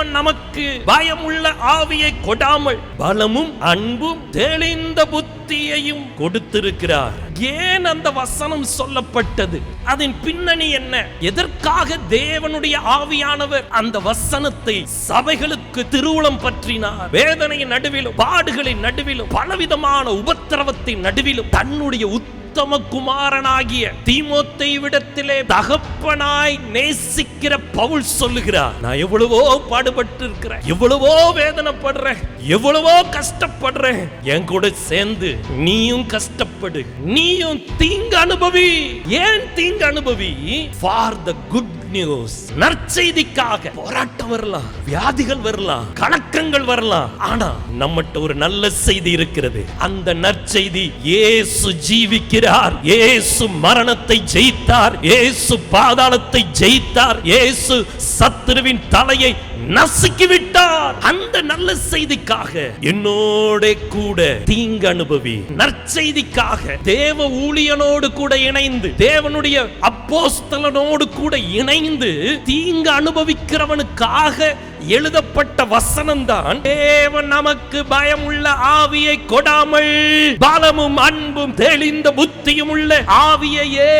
தேவன் நமக்கு பயமுள்ள ஆவியை கொடாமல் பலமும் அன்பும் தெளிந்த புத்தியையும் கொடுத்திருக்கிறார். ஏன் அந்த வசனம் சொல்லப்பட்டது? அதன் பின்னணி என்ன? எதற்காக தேவனுடைய ஆவியானவர் அந்த வசனத்தை சபைகளுக்கு திருவுளம் பற்றினார்? வேதனையின் நடுவிலும் பாடுகளின் நடுவிலும் பலவிதமான உபத்திரவத்தின் நடுவிலும் தன்னுடைய உத்தம குமாரனாகிய தீமோத்தை விடத்திலே தகப்பனாய் நேசிக்கிற பவுல் சொல்லுகிறார் நான் எவ்வளவோ பாடுபட்டு இருக்கிறேன் எவ்வளவோ வேதனைப்படுறேன் எவ்வளவோ கஷ்டப்படுறேன். என் கூட சேர்ந்து நீயும் கஷ்டப்படு நீயும் தீங்கு அனுபவி. ஏன் தீங்கு அனுபவி? ஃபார் த குட் நியூஸ் நற்செய்திக்காக போராட்டம் வரலாம் வியாதிகள் வரலாம் கலக்கங்கள் வரலாம். ஆனா நம்மகிட்ட ஒரு நல்ல செய்தி இருக்கிறது. அந்த நற்செய்தி இயேசு ஜீவிக்கிறார். இயேசு மரணத்தை ஜெயித்தார். இயேசு பாதாளத்தை ஜெயித்தார். இயேசு சத்துருவின் தலையை நசுக்கி விட்டார் அந்த நல்ல செய்திக்காக என்னோட கூட தீங்கு அனுபவி. நற்செய்திக்காக தேவ ஊழியனோடு கூட இணைந்து தேவனுடைய அப்போஸ்தலனோடு கூட இணைந்து தீங்கு அனுபவிக்கிறவனுக்காக எழுதப்பட்ட வசனம் தான் தேவன் நமக்கு பயம் உள்ள ஆவியை கொடாமல் பலமும் அன்பும் தெளிந்த புத்தியும் உள்ள ஆவியையே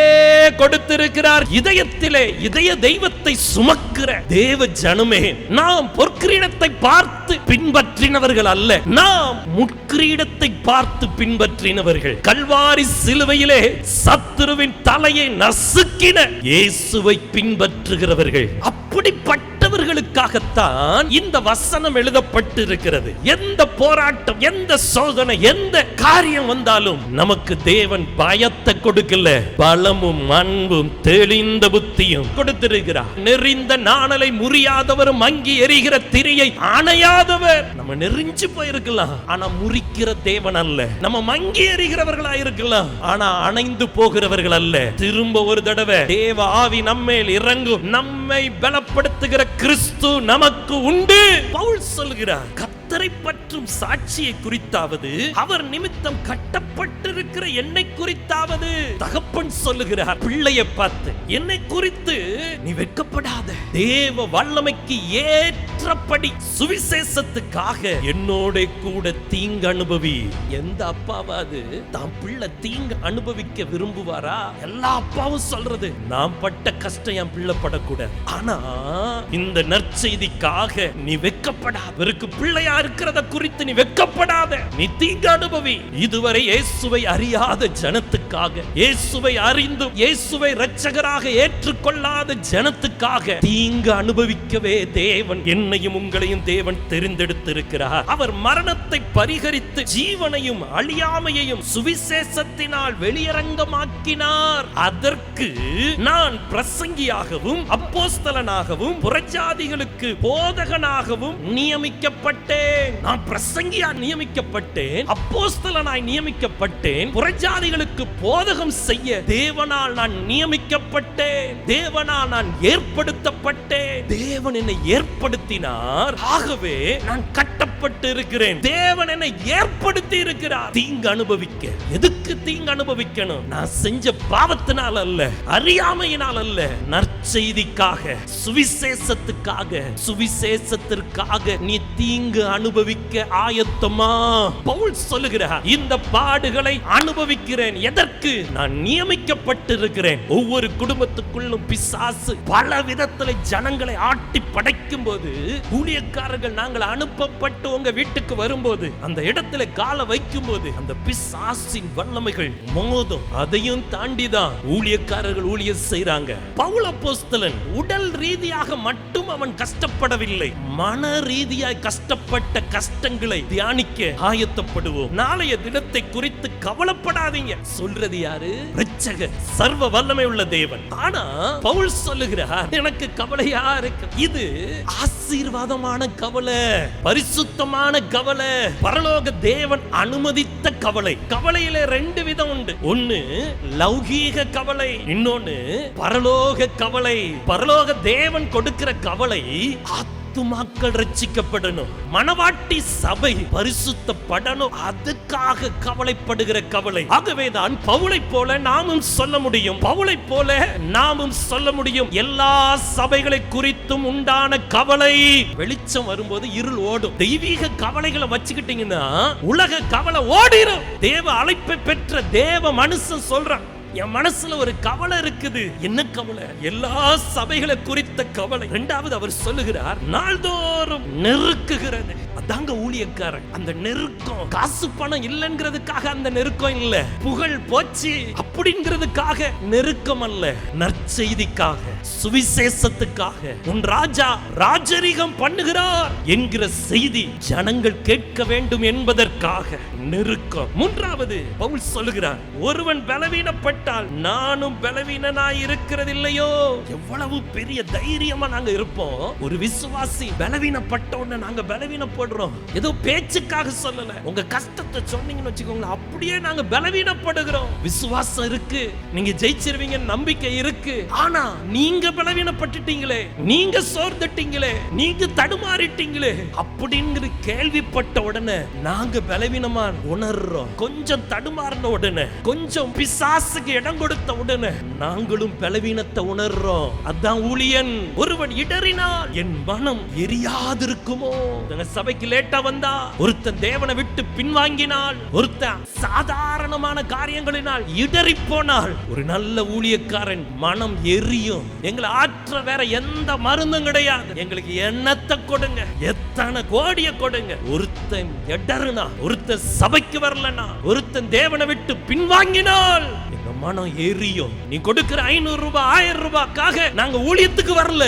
கொடுத்திருக்கிறார். இதயத்திலே இதய தெய்வ தெய்வத்தை சுமக்கிற தேவ ஜனமே நாம் பொற்கிரீடத்தை பார்த்து பின்பற்றினவர்கள் அல்ல. நாம் முற்கிரீடத்தை பார்த்து பின்பற்றினவர்கள். கல்வாரி சிலுவையிலே சத்துருவின் தலையை நசுக்கின இயேசுவை பின்பற்றுகிறவர்கள். அப்படிப்பட்டவர்களுக்காகத்தான் இந்த வசனம் எழுதப்பட்டு இருக்கிறது எந்த போராட்டம் எந்த சோதனை எந்த காரியம் வந்தாலும் நமக்கு தேவன் பயத்தை கொடுக்கல. பலமும் அன்பும் தெளிந்த புத்தியும் கொடுத்திருக்கிறார். நெறிந்த நாணலை முறியாதவரும் அங்கி எரிகிற திரியை அணையாதவர். நம்ம நெறிஞ்சு போயிருக்கலாம். ஆனா முறிக்கிற தேவன் அல்ல. நம்ம மங்கி எறிகிறவர்களா இருக்கலாம். ஆனா அணைந்து போகிறவர்கள் அல்ல. திரும்ப ஒரு தடவை தேவ ஆவி நம்மேல் இறங்கும். நம்மை பலப்படுத்துகிற கிறிஸ்து நமக்கு உண்டு. பவுல் சொல்கிறார் கர்த்தரை பற்றும் சாட்சியை குறித்தாவது அவர் நிமித்தம் கட்டப்பட்டிருக்கிற என்னை குறித்தாவது. தகப்பன் சொல்லுகிறார் பிள்ளையை பார்த்து என்னை குறித்து நீ வெட்கப்படாத. தேவ வல்லமைக்கு ஏற்றபடி சுவிசேஷத்துக்காக என்னோட கூட தீங்கு அனுபவி எந்த அப்பாவாது தான் பிள்ளை தீங்கு அனுபவிக்க விரும்புவாரா? எல்லா அப்பாவும் சொல்றது நான் பட்ட கஷ்டம் என் பிள்ளை படக்கூடாது. ஆனா இந்த நற்செய்திக்காக நீ வெட்கப்படாத. இவருக்கு பிள்ளையா இருக்கிறத குறித்து நீ வெக்கப்படாத. நீ தீங்கு அனுபவி இதுவரை இயேசுவை அறியாத ஜனத்துக்காக இயேசுவை அறிந்தும் இயேசுவை இரட்சகராக ஏற்றுக்கொள்ளாத ஜனத்துக்காக தீங்கு அனுபவிக்கவே தேவன் என்னையும் உங்களையும் தேவன் தெரிந்தெடுத்திருக்கிறார். அவர் மரணத்தை பரிகரித்து ஜீவனையும் அழியாமையையும் சுவிசேஷத்தினால் வெளியரங்கமாக்கினார். அதற்கு நான் பிரசங்கியாகவும் அப்போஸ்தலனாகவும் புறஜாதிகளுக்கு போதகனாகவும் நியமிக்கப்பட்டேன். நான் பிரசங்கியா நியமிக்கப்பட்டேன். அப்போஸ்தலனாய் நியமிக்கப்பட்டேன். புறஜாதிகளுக்கு போதகம் செய்ய தேவனால் நான் நியமிக்கப்பட்டேன். தேவனால் நான் ஏற்படுத்தப்பட்டேன். தேவன் என்னை ஏற்படுத்தினார். ஆகவே நான் கட்டப்பட்டு இருக்கிறேன் தேவன் என்னை ஏற்படுத்தி இருக்கிறார் தீங்கு அனுபவிக்க. எதுக்கு தீங்கு அனுபவிக்கணும்? நான் செஞ்ச பாவத்தினால் அல்ல அறியாமையினால் அல்ல. நற்செய்திக்காக சுவிசேஷத்துக்காக சுவிசேஷத்திற்காக நீ தீங்கு அனுபவிக்க ஆயத்தமா? பவுல் சொல்லுகிறார் இந்த பாடுகளை அனுபவிக்கிறேன். எதற்கு? நான் நியமிக்கப்பட்டிருக்கிறேன். ஒவ்வொரு குடும்பத்துக்குள்ளும் பிசாசு பல விதத்துல ஜனங்களை ஆட்டி படைக்கும் போது ஊழியக்காரர்கள் நாங்கள் அனுப்பப்பட்டு உங்க வீட்டுக்கு வரும்போது அந்த இடத்துல காலை வைக்கும் போது அந்த பிசாசின் வல்லமைகள் மோதும். அதையும் தாண்டிதான் ஊழியக்காரர்கள் ஊழியர் செய்றாங்க. பவுல அப்போஸ்தலன் உடல் ரீதியாக மட்டும் அவன் கஷ்டப்படவில்லை. மன ரீதியாய் கஷ்டப்பட்ட கஷ்டங்களை தியானிக்க ஆயத்தப்படுவோம். நாளைய தினத்தை குறித்து கவலைப்படாதீங்க. சொல்றது யாரு? இரட்சகர் சர்வ வல்லமை உள்ள தேவன். ஆனா பவுல் சொல்லுகிறார் எனக்கு கவலையா இருக்கு. இது ஆசீர்வாதமான கவலை. சுத்தமான கவலை. பரலோக தேவன் அனுமதித்த கவலை. கவலையில ரெண்டு விதம் உண்டு. ஒன்னு லௌகீக கவலை. இன்னொன்னு பரலோக கவலை. பரலோக தேவன் கொடுக்கிற கவலை ஆத்ம ஆத்துமாக்கள் ரட்சிக்கப்படணும். மணவாட்டி சபை பரிசுத்தப்படணும். அதுக்காக கவலைப்படுகிற கவலை. ஆகவேதான் பவுளை போல நாமும் சொல்ல முடியும். பவுளை போல நாமும் சொல்ல முடியும். எல்லா சபைகளை குறித்தும் உண்டான கவலை. வெளிச்சம் வரும்போது இருள் ஓடும். தெய்வீக கவலைகளை வச்சுக்கிட்டீங்கன்னா உலக கவலை ஓடிரும். தேவ அழைப்பை பெற்ற தேவ மனுஷன் சொல்றான். என் மனசுல ஒரு கவலை இருக்குது. என்ன கவலை? எல்லா சபைகளை குறித்த கவலை. இரண்டாவது அவர் சொல்லுகிறார் நாள்தோறும் நெருக்குகிறது. அதாங்க ஊழியக்காரன். அந்த நெருக்கம். காசு பணம் இல்லைங்கிறதுக்காக அந்த நெருக்கம் இல்ல. புகழ் போச்சு அப்படிங்கிறதுக்காக நெருக்கம் அல்ல. நற்செய்திக்காக சுவிசேஷத்துக்காக. உன் ராஜா ராஜரிகம் பண்ணுகிறார் என்கிற செய்தி ஜனங்கள் கேட்க வேண்டும் என்பதற்காக நெருக்கம். மூன்றாவது பவுல் சொல்லுகிறார் ஒருவன் பலவீனப்பட்டால் நானும் பலவீனனாய் இருக்கிறதில்லையோ எவ்வளவு பெரிய தைரியமா நாங்க இருப்போம். ஒரு விசுவாசி பலவீனப்பட்ட உடனே நாங்க பலவீனப்படுறோம் ஏதோ பேச்சுக்காக சொல்லல. உங்க கஷ்டத்தை சொன்னீங்கன்னு வச்சுக்கோங்களேன் அப்படியே நாங்க பலவீனப்படுகிறோம். விசுவாசம் இருக்கு. நீங்க ஜெயிச்சிருவீங்க நம்பிக்கை இருக்கு. ஆனா நீங்க பலவீனப்பட்டுட்டீங்களே நீங்க சோர்ந்துட்டீங்களே நீங்க தடுமாறிட்டீங்களே அப்படிங்கிற கேள்விப்பட்ட உடனே நாங்க பலவீனமா உணர்றோம். கொஞ்சம் தடுமாறின உடனே கொஞ்சம் பிசாசுக்கு இடம் கொடுத்த உடனே நாங்களும் பலவீனத்தை உணர்றோம். அதான் ஊழியன். ஒருவன் இடறினால் என் மனம் எரியாதிருக்குமோ? சபைக்கு சபைக்கு லேட்டா வந்தா ஒருத்தன் தேவனை விட்டு பின்வாங்கினால் ஒருத்தன் சாதாரணமான காரியங்களினால் இடறி போனால் ஒரு நல்ல ஊழியக்காரன் மனம் எரியும். எங்களை ஆற்ற வேற எந்த மருந்தும் கிடையாது. எங்களுக்கு எண்ணத்தை கொடுங்க. எத்தனை கோடிய கொடுங்க. ஒருத்தன் எடருனா ஒருத்தன் சபைக்கு வரலனா ஒருத்தன் தேவனை விட்டு பின்வாங்கினால் மனம் எரியும். நீ கொடுக்கிற ஐநூறு ரூபாய் ஆயிரம் ரூபாய்க்காக நாங்க ஊழியத்துக்கு வரல.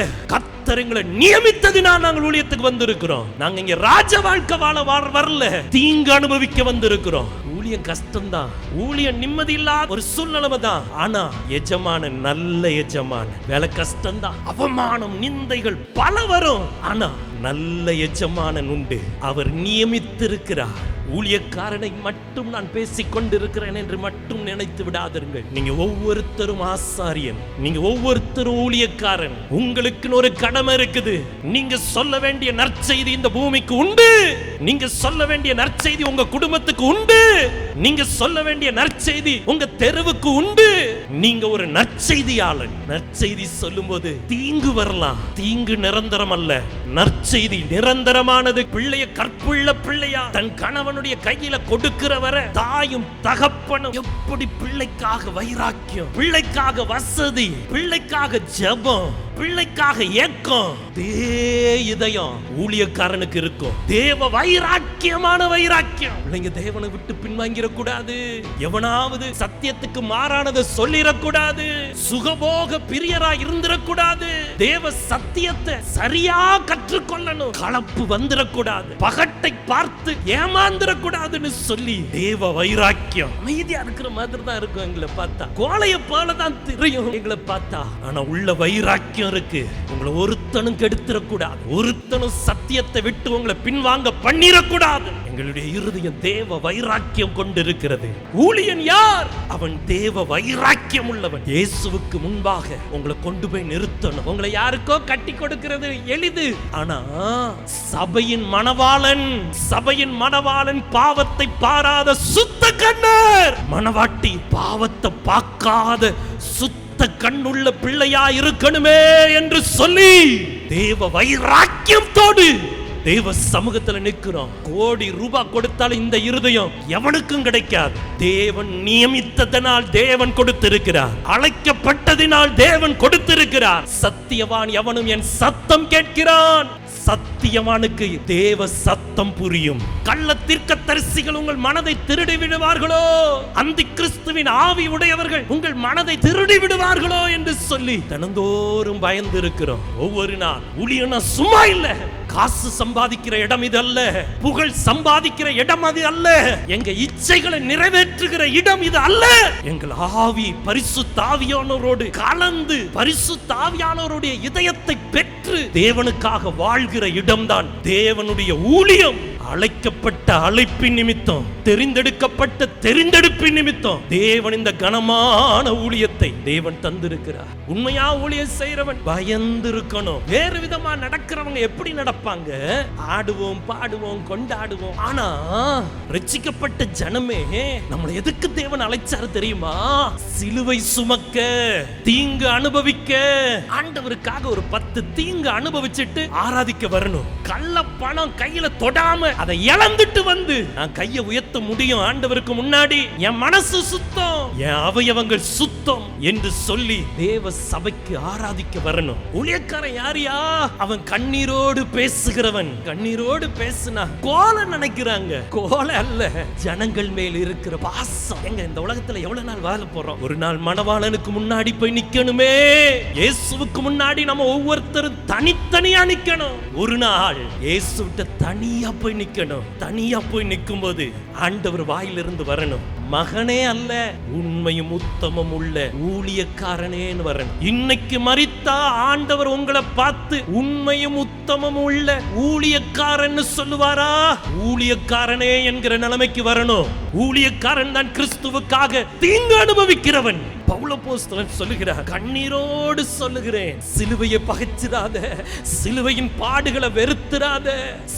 கர்த்தர் எங்களை நியமித்ததினால் நாங்கள் ஊழியத்துக்கு வந்திருக்கிறோம். நாங்க இங்க ராஜ வாழ்க்கை வாழ வாழ வரல. தீங்கு அனுபவிக்க வந்திருக்கிறோம். ஊழியம் கஷ்டம்தான். ஊழியம் நிம்மதி இல்லாத ஒரு சூழ்நிலைமை தான் ஆனா எஜமான நல்ல எஜமான வேலை கஷ்டம்தான். அவமானம் நிந்தைகள் பல வரும் ஆனா நல்ல எஜமானன் உண்டு. அவர் நியமித்திருக்கிறார். ஊழியக்காரனை மட்டும் நான் பேசிக் கொண்டிருக்கிறேன் என்று மட்டும் நினைத்து விடாதீர்கள் நீங்க ஒவ்வொருத்தரும் ஆசாரியன். நீங்க ஒவ்வொருத்தரும் ஊழியக்காரன். உங்களுக்குன்னு ஒரு கடமை இருக்குது. நீங்க சொல்ல வேண்டிய நற்செய்தி இந்த பூமிக்கு உண்டு. நீங்க சொல்ல வேண்டிய நற்செய்தி உங்க குடும்பத்துக்கு உண்டு. நீங்க சொல்ல வேண்டிய நற்செய்தி உங்க தெருவுக்கு உண்டு. நீங்க ஒரு நற்செய்தியாளன். நற்செய்தி சொல்லும்போது தீங்கு வரலாம். தீங்கு நிரந்தரம் அல்ல. நற்செய்தி நிரந்தரமானது. பிள்ளைய கற்புள்ள பிள்ளையா. தன் கணவன் கணவனுடைய கையில கொடுக்கிறவரை தாயும் தகப்பனும் எப்படி பிள்ளைக்காக வைராக்கியம் பிள்ளைக்காக வசதி பிள்ளைக்காக ஜெபம் பிள்ளைக்காக ஏக்கம். தே இதயம் ஊழியக்காரனுக்கு இருக்கும். தேவ வைராக்கியமான வைராக்கியம். பிள்ளைங்க தேவனை விட்டு பின்வாங்கிட கூடாது எவனாவது சத்தியத்துக்கு மாறானதை சொல்லிடக்கூடாது. சுகபோக பிரியரா இருந்திடக்கூடாது. தேவ சத்தியத்தை சரியா கற்றுக்கொள்ளணும். கலப்பு வந்துடக்கூடாது. பகட்டை பார்த்து ஏமாந்துடக்கூடாதுன்னு சொல்லி தேவ வைராக்கியம். அமைதியா இருக்கிற மாதிரி தான் இருக்கும் எங்களை பார்த்தா. கோலைய போல தான் தெரியும் எங்களை பார்த்தா. ஆனா உள்ள வைராக்கியம் இருக்கு. உங்களை ஒருத்தனும் கெடுத்துடக்கூடாது. ஒருத்தனும் சத்தியத்தை விட்டு உங்களை பின்வாங்க பண்ணிடக்கூடாது. எங்களுடைய இருதயம் தேவ வைராக்கியம் கொண்டிருக்கிறது. ஊழியன் யார்? அவன் தேவ வைராக்கியம் உள்ளவன். இயேசுவுக்கு முன்பாக உங்களை கொண்டு போய் நிறுத்தணும். உங்களை யாருக்கோ கட்டி கொடுக்கிறது எளிது. ஆனா சபையின் மணவாளன் சபையின் மணவாளன் பாவத்தை பாராத சுத்த கண்ணர். மணவாட்டி பாவத்தை பார்க்காத கண்ணுள்ள பிள்ளையா இருக்கணுமே என்று சொல்லி தேவ வைராக்கியத்தோடு தேவ சமூகத்துல நிக்கிறோம் கோடி ரூபாய் கொடுத்தாலும் இந்த இருதயம் எவனுக்கும் கிடைக்காது. தேவன் நியமித்ததனால் தேவன் கொடுத்திருக்கிறார். அழைக்கப்பட்டதினால் தேவன் கொடுத்திருக்கிறார். சத்தியவான் எவனும் என் சத்தம் கேட்கிறான். சத்தியவானுக்கு தேவ சத்தம் புரியும். கள்ள தீர்க்க தரிசிகள் உங்கள் மனதை திருடி விடுவார்களோ? அந்த கிறிஸ்துவின் ஆவி உடையவர்கள் உங்கள் மனதை திருடி விடுவார்களோ என்று சொல்லி தினந்தோறும் பயந்து இருக்கிறோம் ஒவ்வொரு நாள் ஊழியனா சும்மா இல்ல. காசு சம்பாதிக்கிற இடம் இது அல்ல. புகழ் சம்பாதிக்கிற இடம் அது அல்ல. எங்க இச்சைகளை நிறைவேற்றுகிற இடம் இது அல்ல. எங்கள் ஆவி பரிசு தாவியானவரோடு கலந்து பரிசு தாவியானோருடைய இதயத்தை பெற்று தேவனுக்காக வாழ்கிற இடம்தான் தேவனுடைய ஊழியம். அழைக்கப்பட்ட அழைப்பின் நிமித்தம் தெரிந்தெடுக்கப்பட்ட தெரிந்தெடுப்பின் நிமித்தம் தேவன் இந்த கனமான ஊழியத்தை தேவன் தந்திருக்கிறார். உண்மையா ஊழியம் செய்யறவன் பயந்து இருக்கணும் வேறு விதமா நடக்கிறவங்க எப்படி நடப்பாங்க? ஆடுவோம் பாடுவோம் கொண்டாடுவோம். ஆனா ரட்சிக்கப்பட்ட ஜனமே நம்மளை எதுக்கு தேவன் அழைச்சாரு தெரியுமா? சிலுவை சுமக்க தீங்கு அனுபவிக்க. ஆண்டவருக்காக ஒரு பத்து தீங்கு அனுபவிச்சுட்டு ஆராதிக்க வரணும். கள்ள பணம் கையில தொடாம அதை இழந்துட்டு வந்து நான் கையை உயர்த்த முடியும் ஆண்டவருக்கு முன்னாடி. என் மனசு சுத்தம். என் அவயவங்கள் சுத்தம் என்று சொல்லி தேவ சபைக்கு ஆராதிக்க வரணும். ஊழியக்காரன் யாரியா? அவன் கண்ணீரோடு பேசுகிறவன். கண்ணீரோடு பேசுனா கோல நினைக்கிறாங்க. கோல அல்ல ஜனங்கள் மேல் இருக்கிற பாசம். எங்க இந்த உலகத்துல எவ்வளவு நாள் வாழ போறோம்? ஒரு நாள் மணவாளனுக்கு முன்னாடி போய் நிக்கணுமே. இயேசுவுக்கு முன்னாடி நம்ம ஒவ்வொருத்தரும் தனித்தனியா நிக்கணும். ஒரு நாள் இயேசுவிட்ட தனியா போய் நிக்கணும். தனியா போய் நிற்கும் போது ஆண்டவர் வாயிலிருந்து வரணும். மகனே அல்ல உண்மையும் உத்தமம் உள்ள ஊழியக்காரனேன்னு வரணும். இன்னைக்கு மறித்தா ஆண்டவர் உங்களை பார்த்து உண்மையும் உத்தமம் உள்ள ஊழியக்காரன்னு சொல்லுவாரா? ஊழியக்காரனே என்கிற நிலைமைக்கு வரணும். ஊழியக்காரன் தான் கிறிஸ்துவுக்காக தீங்கு அனுபவிக்கிறவன். பவுலப்போஸ்தலன் சொல்லுகிறார் கண்ணீரோடு சொல்லுகிறேன் சிலுவையை பகைச்சிடாத சிலுவையின் பாடுகளை வெறுத்துறாத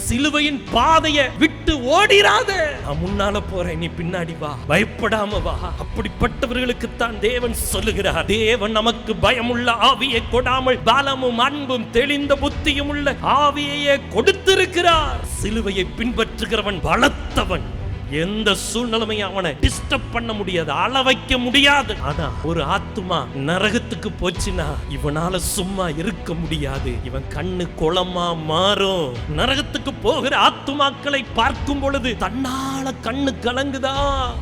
சிலுவையின் பாதையை விட்டு ஓடிராத. நான் முன்னால போறேன் நீ பின்னாடி வா பயப்படாம வா. அப்படிப்பட்டவர்களுக்கு தான் தேவன் சொல்லுகிறார் தேவன் நமக்கு பயமுள்ள ஆவியை கொடாமல் பலமும் அன்பும் தெளிந்த புத்தியும் உள்ள ஆவியையே கொடுத்திருக்கிறார். சிலுவையை பின்பற்றுகிறவன் பலத்தவன் எந்த சூழ்நிலைமையும் அவனை டிஸ்டர்ப் பண்ண முடியாது அள வைக்க முடியாது. ஆனா ஒரு ஆத்துமா நரகத்துக்கு போச்சுன்னா இவனால சும்மா இருக்க முடியாது. இவன் கண்ணு குளமா மாறும். நரகத்துக்கு போகிற ஆத்துமாக்களை பார்க்கும் பொழுது தன்னால கண்ணு கலங்குதா?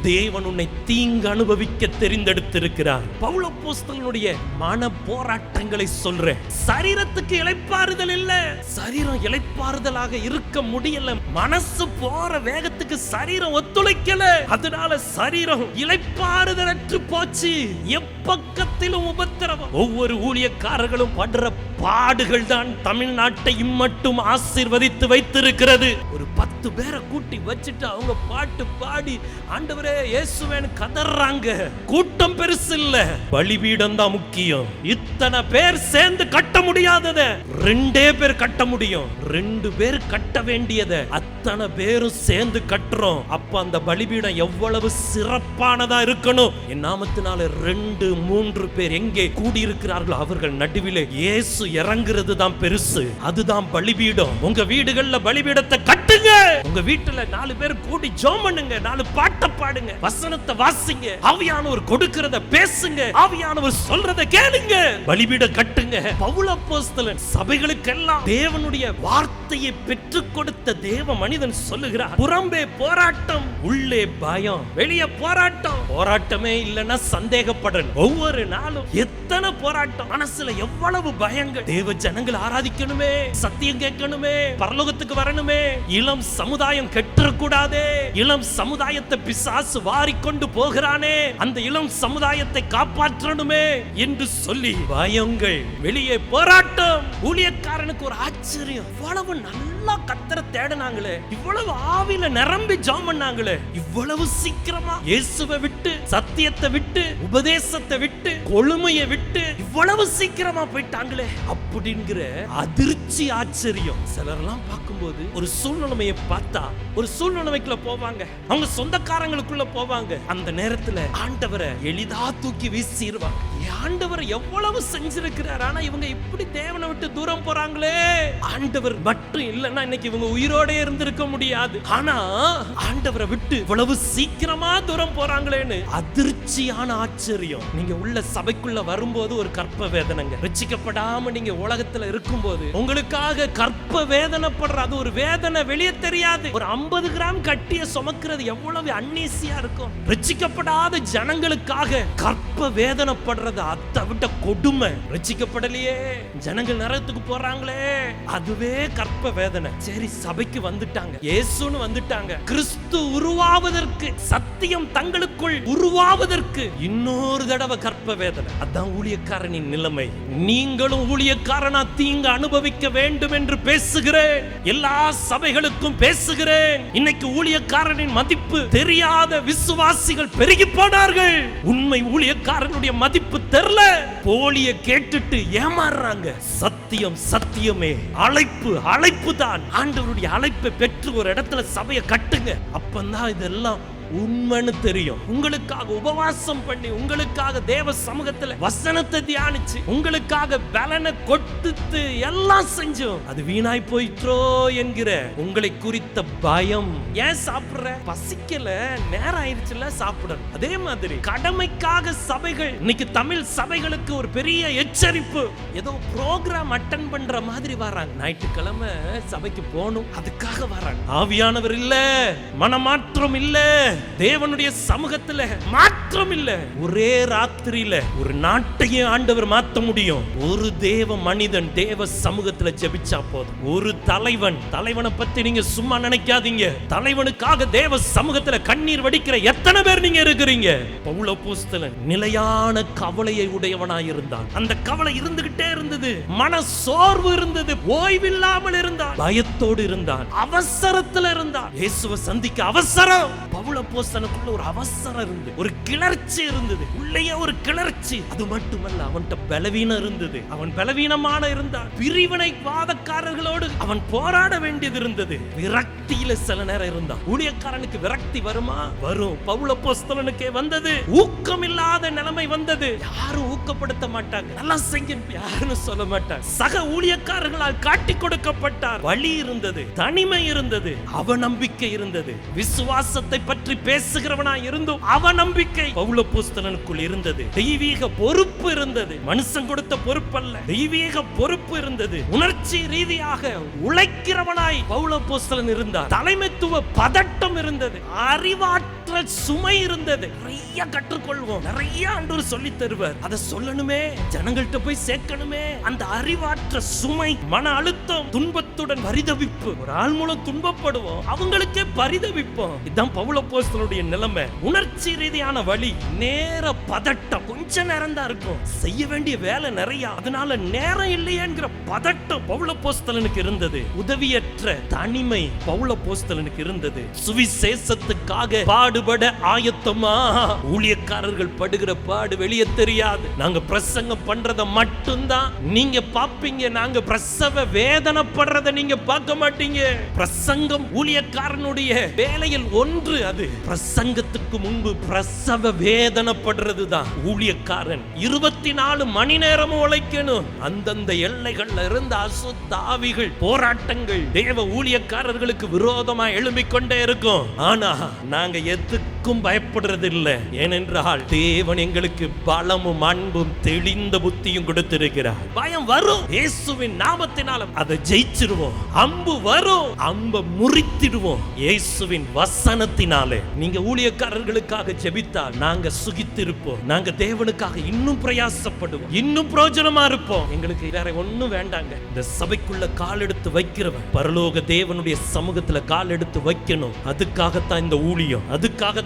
தேவன் உன்னை தீங்கு அனுபவிக்க தெரிந்தெடுத்திருக்கிறார். பவுல போஸ்தலனுடைய மன போராட்டங்களை சொல்றேன். சரீரத்துக்கு இளைப்பாறுதல் இல்ல. சரீரம் இழைப்பாறுதலாக இருக்க முடியல. மனசு போற வேகத்துக்கு சரீரம் ஒத்துழைக்கல. அதனால சரீரம் இளைப்பாறுதலற்று போச்சு. எப்பக்கத்திலும் உபத்திரவம். ஒவ்வொரு ஊழியக்காரர்களும் படுற பாடுகள் தான் தமிழ்நாட்டை இம்மட்டும் ஆசிர்வதித்து வைத்திருக்கிறது. ஒரு பத்து பேரை கூட்டி வச்சுட்டு அவங்க பாட்டு பாடி ஆண்டவரே இயேசுவேன் கதறாங்க. கூட்டம் பெருசு இல்ல. பலிபீடம் தான் முக்கியம். இத்தனை பேர் சேர்ந்து கட்ட முடியாதத. ரெண்டே பேர் கட்ட முடியும். ரெண்டு பேர் கட்ட வேண்டியத. அத்தனை பேரும் சேர்ந்து கட்டுறோம். அப்ப அந்த பலிபீடம் எவ்வளவு சிறப்பானதா இருக்கணும்? என் நாமத்தினால ரெண்டு மூன்று பேர் எங்கே கூடியிருக்கிறார்கள் அவர்கள் நடுவிலே இயேசு இறங்குறது தான் பெருசு. அதுதான் பலிபீடம். உங்க வீடுகள்ல பலிபீடத்தை கட்டுங்க. உங்க வீட்டுல நாலு பேர் கூடி ஜோம் பண்ணுங்க நாலு பாட்டை பாடுங்க வசனத்தை வாசிங்க ஆவியானவர் கொடுக்கிறத பேசுங்க ஆவியானவர் சொல்றத கேளுங்க. பலிபீடம் கட்டுங்க. பவுல போஸ்தலன் சபைகளுக்கெல்லாம் தேவனுடைய வார்த்தையை பெற்றுக் கொடுத்த தேவ மனிதன் சொல்லுகிறார் புறம்பே போராட்டம் உள்ளே பயம். வெளியே போராட்டம். போராட்டமே இல்லைன்னா சந்தேகப்படணும் ஒவ்வொரு நாளும் எத்தனை போராட்டம்? மனசுல எவ்வளவு பயங்கள் தேவ ஜனங்கள் ஆராதிக்கணுமே சத்தியம் கேட்கணுமே பரலோகத்துக்கு வரணுமே. இளம் சமுதாயம் கெட்டக்கூடாதே இளம் சமுதாயத்தை பிசாசு வாரிக்கொண்டு போகிறானே. அந்த இளம் சமுதாயத்தை காப்பாற்றணுமே என்று சொல்லி பயங்கள் வெளியே போராட்டம். ஊழியக்காரனுக்கு ஒரு ஆச்சரியம். இவ்வளவு நல்லா கத்தர தேடினாங்களே. இவ்வளவு ஆவில நிரம்பி ஜாம் பண்ணாங்களே. இவ்வளவு சீக்கிரமா இயேசுவை விட்டு சத்தியத்தை விட்டு உபதேசத்தை விட்டு கொழுமையை விட்டு இவ்வளவு சீக்கிரமா போயிட்டாங்களே. அப்படிங்கிற அதிர்ச்சி ஆச்சரியம். சிலர்லாம் பார்க்கும்போது ஒரு சூழ்நிலைமையை பார்த்தா ஒரு சூழ்நிலைமைக்குள்ள போவாங்க. அவங்க சொந்தக்காரங்களுக்குள்ள போவாங்க. அந்த நேரத்துல ஆண்டவரை எளிதா தூக்கி வீசிடுவாங்க ஆண்டவர் எவ்வளவு செஞ்சிருக்கிறார்? ஆனா இவங்க இப்படி தேவனை விட்டு தூரம் போறாங்களே! ஆண்டவர் மட்டும் இல்லைன்னா இன்னைக்கு இவங்க உயிரோட இருந்திருக்க முடியாது. ஆனா ஆண்டவரை விட்டு இவ்வளவு சீக்கிரமா தூரம் போறாங்களேன்னு அதிர்ச்சியான ஆச்சரியம். நீங்க உள்ள சபைக்குள்ள வரும்போது ஒரு கற்ப வேதனைங்க. நீங்க உலகத்துல இருக்கும்போது உங்களுக்காக கற்ப வேதனைப்படுற அது ஒரு வேதனை வெளியே தெரியாது. ஒரு ஐம்பது கிராம் கட்டிய சுமக்கிறது எவ்வளவு அன்னீசியா இருக்கும். ரட்சிக்கப்படாத ஜனங்களுக்காக கற்ப வேதனைப்படுறது அதை விட்ட கொடுமை. ரட்சிக்கப்படலையே ஜனங்கள் நரகத்துக்கு போறாங்களே. அதுவே கற்ப வேதனை. சரி சபைக்கு வந்துட்டாங்க. இயேசுன்னு வந்துட்டாங்க. கிறிஸ்து உருவாவதற்கு சத்தியம் தங்களுக்குள் உருவாவதற்கு இன்னொரு தடவை கற்ப வேதனை. அதான் ஊழியக்காரனின் நிலைமை. நீங்களும் ஊழியக்காரனா தீங்கு அனுபவிக்க வேண்டும் என்று பேசுகிறேன். எல்லா சபைகளுக்கும் பேசுகிறேன். இன்னைக்கு ஊழியக்காரனின் மதிப்பு தெரியாத விசுவாசிகள் பெருகி போனார்கள். உண்மை ஊழியக்காரனுடைய மதிப்பு தெரியல. போலிய கேட்டுட்டு ஏமாறுறாங்க. சத்தியம் சத்தியமே. அழைப்பு அழைப்பு தான் ஆண்டவருடைய அழைப்பை பெற்று ஒரு இடத்துல சபையை கட்டுங்க. அப்பந்தான் இதெல்லாம் உண்மைன்னு தெரியும். உங்களுக்காக உபவாசம் பண்ணி உங்களுக்காக தேவ சமூகத்துல வசனத்தை தியானிச்சு உங்களுக்காக பலனை கொட்டுத்து எல்லாம் செஞ்சோம். அது வீணாய் போயிற்றோ என்கிற உங்களை குறித்த பயம். ஏன் சாப்பிடுற? பசிக்கல நேரம் ஆயிடுச்சுல சாப்பிடணும். அதே மாதிரி கடமைக்காக சபைகள் இன்னைக்கு தமிழ் சபைகளுக்கு ஒரு பெரிய எச்சரிப்பு. ஏதோ ப்ரோக்ராம் அட்டன் பண்ற மாதிரி வராங்க. ஞாயிற்றுக்கிழமை சபைக்கு போகணும் அதுக்காக வராங்க. ஆவியானவர் இல்ல மனமாற்றம் இல்லை. தேவனுடைய சமூகத்துல மாற்றம் இல்ல ஒரே ராத்திரியில ஒரு நாட்டையே ஆண்டவர் மாத்த முடியும். ஒரு தேவ மனிதன் தேவ சமூகத்துல ஜெபிச்சா போதும். ஒரு தலைவன் தலைவனை பத்தி நீங்க சும்மா நினைக்காதீங்க. தலைவனுக்காக தேவ சமூகத்துல கண்ணீர் வடிக்கிற எத்தனை பேர் நீங்க இருக்கிறீங்க? பவுல போஸ்தலன் நிலையான கவலையை உடையவனாய் இருந்தான். அந்த கவலை இருந்துகிட்டே இருந்தது. மன சோர்வு இருந்தது. ஓய்வில்லாமல் இருந்தான். பயத்தோடு இருந்தான். அவசரத்துல இருந்தான். இயேசுவை சந்திக்க அவசரம். பவுல அப்போஸ்தனுக்குள்ள ஒரு அவசரம் இருந்தது. ஒரு கிளர்ச்சி இருந்தது. உள்ளேயே ஒரு கிளர்ச்சி. அது மட்டுமல்ல அவன்கிட்ட பலவீனம் இருந்தது. அவன் பலவீனமான இருந்தான். பிரிவினை வாதக்காரர்களோடு அவன் போராட வேண்டியது இருந்தது. விரக்தியில சில நேரம் இருந்தான். ஊழியக்காரனுக்கு விரக்தி வருமா? வரும். பவுல போஸ்தலனுக்கே வந்தது. ஊக்கம் இல்லாத நிலைமை வந்தது. யாரும் ஊக்கப்படுத்த மாட்டாங்க. நல்லா செய்ய யாருன்னு சொல்ல மாட்டாங்க. சக ஊழியக்காரர்களால் காட்டி கொடுக்கப்பட்டார். வழி இருந்தது. தனிமை இருந்தது. அவநம்பிக்கை இருந்தது. விசுவாசத்தை பற்றி பேசுகிறவனா இருந்தும் அவநம்பிக்கை பவுல இருந்தது. தெய்வீக பொறுப்பு இருந்தது. மனுஷன் கொடுத்த பொறுப்பு அல்ல தெய்வீக பொறுப்பு இருந்தது. உணர்ச்சி ரீதியாக உழைக்கிறவனாய் பவுல போஸ்தலன் இருந்தார். தலைமைத்துவ பதட்டம் இருந்தது. அறிவாற்றல் சுமை இருந்தது. நிறைய கற்றுக்கொள்வோம். நிறைய ஆண்டவர் சொல்லி தருவார். அதை சொல்லணுமே ஜனங்கள்கிட்ட போய் சேர்க்கணுமே. அந்த அறிவாற்ற சுமை மன அழுத்தம் துன்பத்துடன் பரிதவிப்பு. ஒரு ஆள் மூலம் துன்பப்படுவோம் அவங்களுக்கே பரிதவிப்போம். இதுதான் பவுல போஸ்தனுடைய நிலைமை. உணர்ச்சி ரீதியான வழி நேர பதட்டம் கொஞ்ச நேரம் தான் இருக்கும். செய்ய வேண்டிய வேலை நிறைய அதனால நேரம் இல்லையேங்கிற பதட்டம் பவுல போஸ்தலனுக்கு இருந்தது. உதவியற்ற தனிமை பவுல போஸ்தலனுக்கு இருந்தது. சுவிசேஷத்துக்காக பாடுபட ஆயத்தமா? ஊழியக்காரர்கள் படுகிற பாடு வெளியே தெரியாது. நாங்க பிரசங்கம் பண்றத மட்டும்தான். நீங்க பாப்பீங்க நாங்க பிரசவ வேதனைப்படுறத நீங்க பார்க்க மாட்டீங்க. பிரசங்கம் ஊழியக்காரனுடைய வேலையில் ஒன்று அது. பிரசங்கத்துக்கு முன்பு பிரசவ வேதனைப்படுறது தான் ஊழியக்காரன். இருபத்தி நாலு மணி நேரமும் உழைக்கணும். அந்தந்த எல்லைகள்ல இருந்த அசுத்தாவிகள் போராட்டங்கள் தேவ ஊழியக்காரர்களுக்கு விரோதமா எழும்பிக் கொண்டே இருக்கும். ஆனா நாங்க எதுக்கு பயப்படுறது இல்ல ஏனென்றால் தேவன் எங்களுக்கு பலமும் அன்பும் தெளிந்த புத்தியும் கொடுத்திருக்கிறார். பயம் வரும். இயேசுவின் நாமத்தினால அதை ஜெயிச்சிருவோம். அம்பு வரும். அம்ப முறித்திடுவோம். இயேசுவின் வசனத்தினாலே. நீங்க ஊழியக்காரர்களுக்காக ஜெபித்தால் நாங்க சுகித்திருப்போம். நாங்க தேவனுக்காக இன்னும் பிரயாசப்படுவோம். இன்னும் பிரயோஜனமா இருப்போம். எங்களுக்கு வேற ஒண்ணும் வேண்டாங்க. இந்த சபைக்குள்ள கால் எடுத்து வைக்கிறவன். பரலோக தேவனுடைய சமூகத்துல கால் எடுத்து வைக்கணும். அதுக்காகத்தான் இந்த ஊழியம்.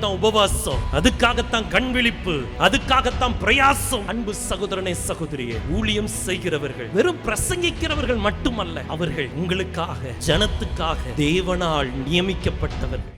அதுக்காகத்தான் உபவாசம். அதுக்காகத்தான் கண் விழிப்பு அதுக்காகத்தான் பிரயாசம். அன்பு சகோதரனே சகோதரியே ஊழியம் செய்கிறவர்கள் வெறும் பிரசங்கிக்கிறவர்கள் மட்டுமல்ல அவர்கள் உங்களுக்காக ஜனத்துக்காக தேவனால் நியமிக்கப்பட்டவர்கள்.